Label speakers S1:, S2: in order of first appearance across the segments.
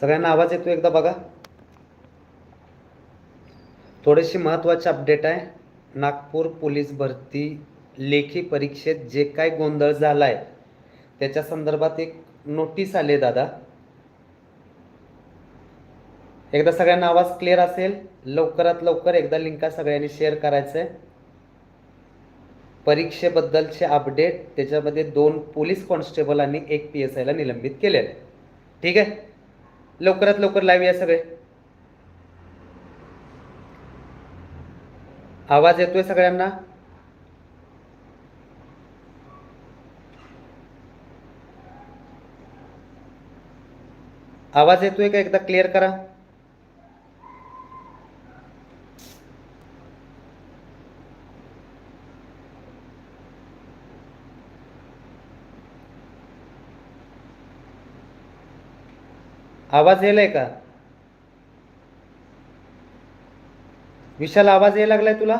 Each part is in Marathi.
S1: सगळ्यांना आवाज येतो एकदा बघा. थोडीशी महत्त्वाची अपडेट आहे. नागपूर पोलीस भरती लेखी परीक्षेत जे काय गोंधळ झाला आहे त्याच्या संदर्भात एक नोटीस आले दादा. एकदा सगळ्यांना आवाज क्लिअर असेल लवकरात लवकर एकदा लिंका सगळ्यांनी शेअर करायचं आहे परीक्षेबद्दलचे अपडेट त्याच्यामध्ये दोन पोलीस कॉन्स्टेबल आणि एक पी एस आयला निलंबित केलेलं आहे. ठीक आहे? लवकरात लवकर लाईव्ह या सगळे. आवाज येतोय सगळ्यांना? आवाज येतोय का एकदा क्लिअर करा? आवाज येलाय का? विशाल आवाज यायला लागलाय तुला?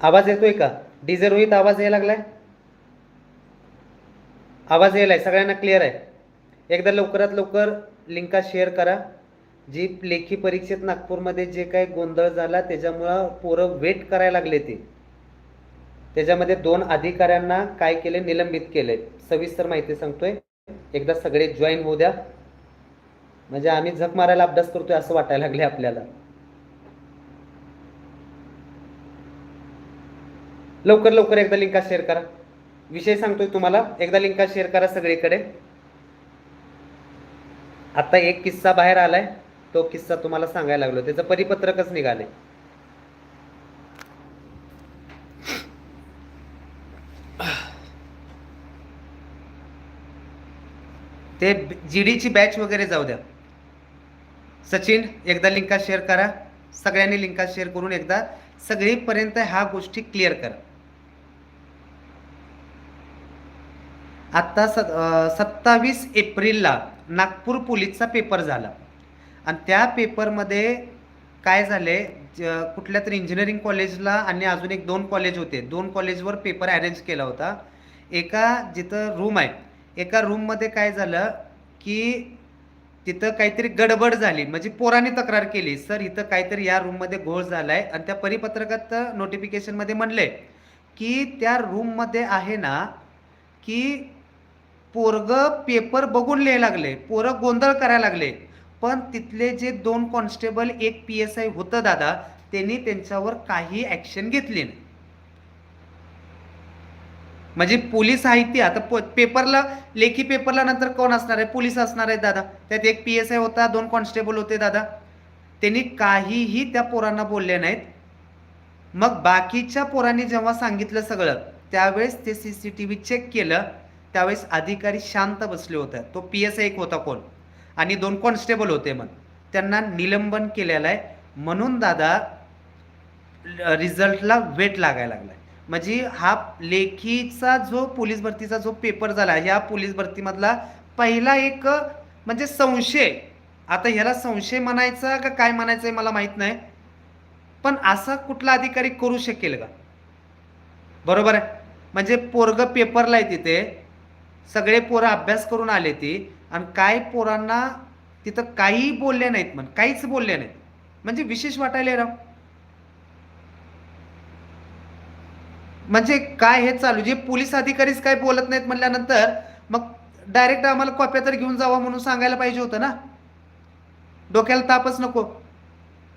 S1: आवाज येतोय का? डीजे रोहित आवाज यायला लागलाय? आवाज यायलाय सगळ्यांना क्लिअर आहे. एकदा लवकरात लवकर लिंका शेअर करा. जी लेखी परीक्षेत नागपूरमध्ये जे काही गोंधळ झाला त्याच्यामुळं पोरं वेट करायला लागले ते. त्याच्यामध्ये दोन अधिकाऱ्यांना काय केले? निलंबित केले. सविस्तर माहिती सांगतोय. एकदा सगळे जॉईन होऊ द्या. म्हणजे आम्ही झक मारायला अभ्यास करतोय असं वाटायला लागले आपल्याला. लवकर लवकर एकदा लिंका शेअर करा. विषय सांगतोय तुम्हाला. एकदा लिंका शेअर करा सगळीकडे. आता एक किस्सा बाहेर आलाय. तो किस्सा तुम्हाला सांगायला लागलो. त्याचं परिपत्रकच निघाले ते जी डीची बॅच वगैरे जाऊ द्या. सचिन एकदा लिंका शेअर करा. सगळ्यांनी लिंका शेअर करून एकदा सगळीपर्यंत ह्या गोष्टी क्लिअर करा. आत्ता स सत्तावीस एप्रिलला नागपूर पोलीसचा पेपर झाला. आणि त्या पेपरमध्ये काय झाले ज- कुठल्या तरी इंजिनिअरिंग कॉलेजला आणि अजून एक दोन कॉलेज होते. दोन कॉलेजवर पेपर अरेंज केला होता. एका जिथं रूम आहे एका रूममध्ये काय झालं की तिथं काहीतरी गडबड झाली. म्हणजे पोरांनी तक्रार केली सर इथं काहीतरी या रूममध्ये घोळ झाला आहे आणि त्या परिपत्रकात नोटिफिकेशनमध्ये म्हणले की त्या रूममध्ये आहे ना की पोरग पेपर बघून लिहायला लागले पोरं गोंधळ करायला लागले. पण तिथले जे दोन कॉन्स्टेबल एक पी एस आय होतं दादा त्यांनी त्यांच्यावर काही ॲक्शन घेतली नाही. म्हणजे पोलीस आहे ती आता पेपरला लेखी पेपरला नंतर कोण असणार आहे? पोलीस असणार आहेत दादा. त्यात एक पी एस आय होता दोन कॉन्स्टेबल होते दादा. त्यांनी काहीही त्या पोरांना बोलले नाहीत. मग बाकीच्या पोरांनी जेव्हा सांगितलं सगळं त्यावेळेस ते C C T V check केलं. त्यावेळेस अधिकारी शांत बसले होते. तो पी एस आय एक होता कोण? आणि दोन कॉन्स्टेबल होते मग त्यांना निलंबन केलेलं आहे. म्हणून दादा रिझल्टला वेट लागायला लागलाय. म्हणजे हा लेखीचा जो पोलीस भरतीचा जो पेपर झाला ह्या पोलीस भरतीमधला पहिला एक म्हणजे संशय. आता ह्याला संशय म्हणायचा का काय म्हणायचं आहे मला माहीत नाही. पण असा कुठला अधिकारी करू शकेल का? बरोबर आहे? म्हणजे पोरग पेपरला आहे तिथे. सगळे पोरं अभ्यास करून आले ते आणि काय पोरांना तिथं काही बोलले नाहीत म्हण काहीच बोलले नाहीत. म्हणजे विशेष वाटायला राव. म्हणजे काय हे चालू जे पोलीस अधिकारीच काय बोलत नाहीत म्हटल्यानंतर मग डायरेक्ट आम्हाला कॉप्या तर घेऊन जावा म्हणून सांगायला पाहिजे होतं ना? डोक्याला तापच नको.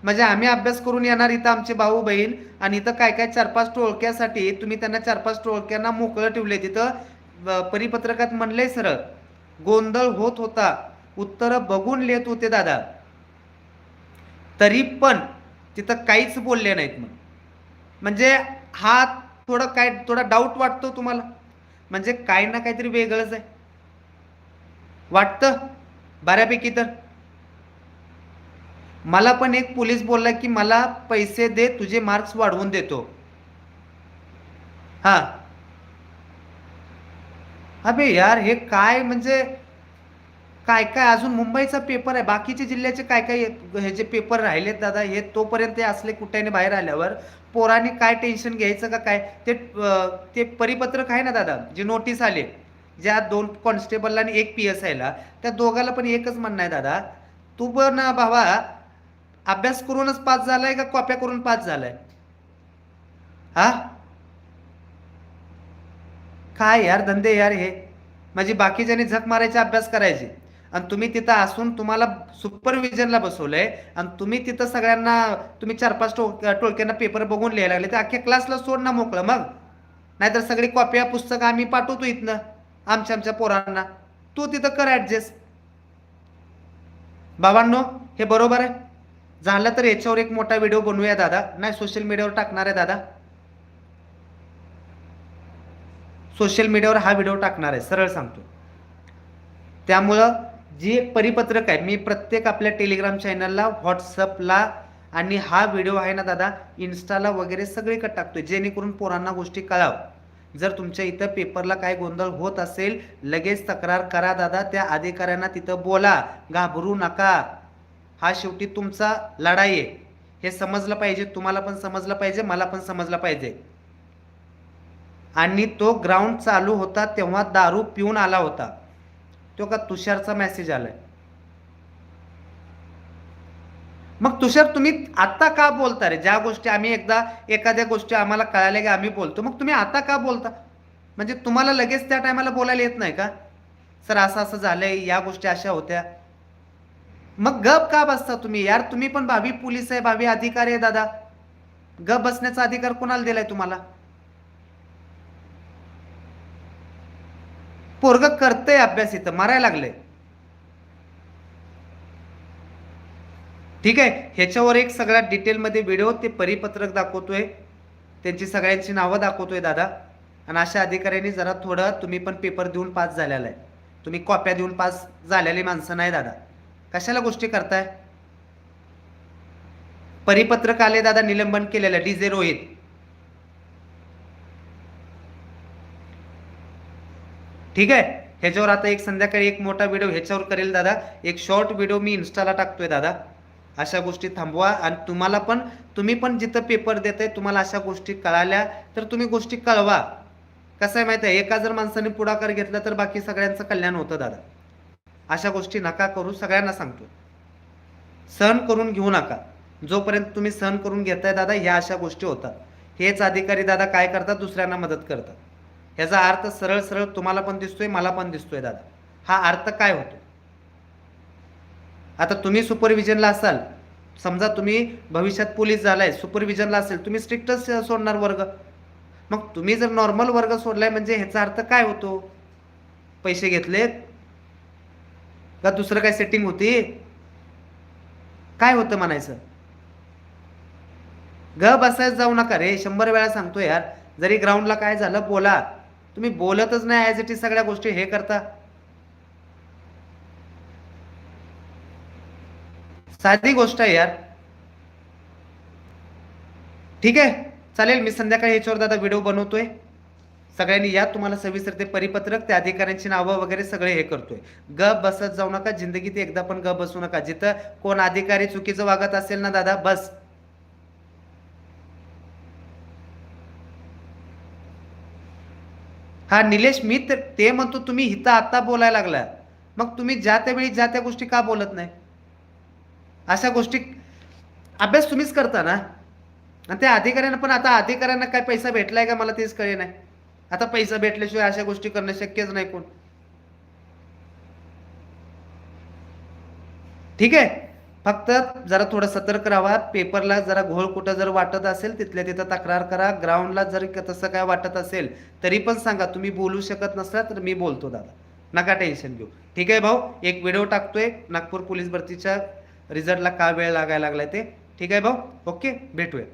S1: म्हणजे आम्ही अभ्यास करून येणार इथं आमचे भाऊ बहीण आणि इथं काय काय चार पाच टोळक्यासाठी तुम्ही त्यांना चार पाच टोळक्यांना मोकळं ठेवले तिथं. परिपत्रकात म्हणले सर गोंधळ होत होता. उत्तरं बघून लिहित होते दादा. तरी पण तिथं काहीच बोलले नाहीत मग. म्हणजे हा थोडं काय थोडा डाऊट वाटतो तुम्हाला? म्हणजे काही ना काहीतरी वेगळंच आहे. वाटतं? बऱ्यापैकी तर. मला पण एक पोलीस बोलला की मला पैसे दे तुझे मार्क्स वाढवून देतो हां. अबे यार हे काय म्हणजे काय काय अजून मुंबईचा पेपर आहे? बाकीचे जिल्ह्याचे काय काय ह्याचे पेपर राहिलेत दादा हे तोपर्यंत ते असले कुठ्याने बाहेर आल्यावर पोरांनी काय टेन्शन घ्यायचं का काय? ते ते परिपत्रक आहे ना दादा जे नोटीस आले ज्या दोन कॉन्स्टेबलला आणि एक पी एस आयला त्या दोघाला पण एकच म्हणणं आहे दादा. तू पण भावा अभ्यास करूनच पास झालाय का कॉप्या करून पास झालाय? हा? काय यार धंदे यार हे? माझी बाकीच्यांनी झक मारायचा अभ्यास करायचे. आणि तुम्ही तिथं असून तुम्हाला सुपरविजनला बसवलंय. आणि तुम्ही तिथं सगळ्यांना तुम्ही चार पाच टोळक्यांना पेपर बघून लिहायला लागले. तर अख्ख्या क्लासला सोड ना मोकळं मग. नाहीतर सगळी कॉप्या पुस्तकं आम्ही पाठवतो इथनं आमच्या आमच्या पोरांना. तू तिथं कर ॲडजस्ट बाबांनो हे बरोबर आहे. झालं तर याच्यावर एक मोठा व्हिडिओ बनवूया दादा. नाही सोशल मीडियावर टाकणार आहे दादा. सोशल मीडियावर हा व्हिडिओ टाकणार आहे सरळ सांगतो. त्यामुळं जी परिपत्रक आहे मी प्रत्येक आपल्या टेलिग्राम चॅनलला व्हॉट्सअपला आणि हा व्हिडिओ आहे ना दादा इन्स्टाला वगैरे सगळीकडे टाकतोय जेणेकरून पोरांना गोष्टी कळाव. जर तुमच्या इथं पेपरला काय गोंधळ होत असेल लगेच तक्रार करा दादा त्या अधिकाऱ्यांना तिथं बोला घाबरू नका. हा शेवटी तुमचा लढाई आहे. हे समजलं पाहिजे तुम्हाला पण समजलं पाहिजे मला पण समजलं पाहिजे. आणि तो ग्राउंड चालू होता तेव्हा दारू पिऊन आला होता. तो का तुषारचा मेसेज आलाय. मग तुषार तुम्ही आता का बोलता रे? ज्या गोष्टी आम्ही एकदा एखाद्या गोष्टी आम्हाला कळाल्या की आम्ही बोलतो मग तुम्ही आता का बोलता? म्हणजे तुम्हाला लगेच त्या टायमाला बोलायला येत नाही का? सर असं असं झालंय या गोष्टी अशा होत्या. मग गप का बसता तुम्ही? यार तुम्ही पण भावी पोलीस आहे भावी अधिकारी आहे दादा. गप बसण्याचा अधिकार कोणाला दिलाय तुम्हाला? पोरग करतंय अभ्यास इथं मारायला लागलंय. ठीक आहे ह्याच्यावर एक सगळ्या डिटेलमध्ये व्हिडिओ ते परिपत्रक दाखवतोय. त्यांची सगळ्यांची नावं दाखवतोय दादा. आणि अशा अधिकाऱ्यांनी जरा थोडं तुम्ही पण पेपर देऊन पास झालेला आहे. तुम्ही कॉप्या देऊन पास झालेली माणसं नाही दादा. कशाला गोष्टी करताय? परिपत्रक आले दादा निलंबन केलेलं डी जे रोहित. ठीक आहे? ह्याच्यावर आता एक संध्याकाळी एक मोठा व्हिडिओ ह्याच्यावर करेल दादा. एक शॉर्ट व्हिडिओ मी इन्स्टाला टाकतोय दादा. अशा गोष्टी थांबवा आणि तुम्हाला पण तुम्ही पण जिथं पेपर देत आहे तुम्हाला अशा गोष्टी कळाल्या तर तुम्ही गोष्टी कळवा. कसं आहे माहिती आहे? एका जर माणसाने पुढाकार घेतला तर बाकी सगळ्यांचं कल्याण होतं दादा. अशा गोष्टी नका करू सगळ्यांना सांगतो सहन करून घेऊ नका. जोपर्यंत तुम्ही सहन करून घेताय दादा ह्या अशा गोष्टी होतात. हेच अधिकारी दादा काय करतात? दुसऱ्यांना मदत करतात. ह्याचा अर्थ सरळ सरळ तुम्हाला पण दिसतोय मला पण दिसतोय दादा. हा अर्थ काय होतो? आता तुम्ही सुपरविजनला असाल समजा तुम्ही भविष्यात पोलीस झालाय सुपरविजनला असेल तुम्ही स्ट्रिक्टच सोडणार वर्ग. मग तुम्ही जर नॉर्मल वर्ग सोडलाय म्हणजे ह्याचा अर्थ काय होतो? पैसे घेतलेत? का दुसरं काय सेटिंग होती? काय होतं म्हणायचं? ग बसायला जाऊ नका रे शंभर वेळा सांगतो यार. जरी ग्राउंडला काय झालं बोला. तुम्ही बोलतच नाही ॲज इट इज सगळ्या गोष्टी हे करता. साधी गोष्ट आहे यार. ठीक आहे? चालेल मी संध्याकाळी याच्यावर दादा व्हिडिओ बनवतोय. सगळ्यांनी या तुम्हाला सविस्तर ते परिपत्रक त्या अधिकाऱ्यांची नावं वगैरे सगळे हे करतोय. गप बसत जाऊ नका जिंदगीत एकदा पण गप बसू नका. जिथं कोण अधिकारी चुकीचं वागत असेल ना दादा बस. हा निलेश मी तर ते म्हणतो तुम्ही हिथं आत्ता बोलायला लागला मग तुम्ही ज्या त्या वेळी ज्या त्या गोष्टी का बोलत नाही? अशा गोष्टी अभ्यास तुम्हीच करता ना? आणि त्या अधिकाऱ्यांना पण आता अधिकाऱ्यांना काय पैसा भेटलाय का मला तेच कळे नाही आता पैसा भेटल्याशिवाय अशा गोष्टी करणं शक्यच नाही कोण. ठीक आहे? फक्त जरा थोडं सतर्क राहा. पेपरला जरा घोळ कुठं जर वाटत असेल तिथल्या तिथं तक्रार करा. ग्राउंडला जर तसं काय वाटत असेल तरी पण सांगा. तुम्ही बोलू शकत नसला तर मी बोलतो दादा. नका टेन्शन घेऊ. ठीक आहे भाऊ एक व्हिडिओ टाकतोय. नागपूर पोलीस भरतीच्या रिझल्टला का वेळ लागायला लागलाय ते. ठीक आहे भाऊ ओके भेटूया.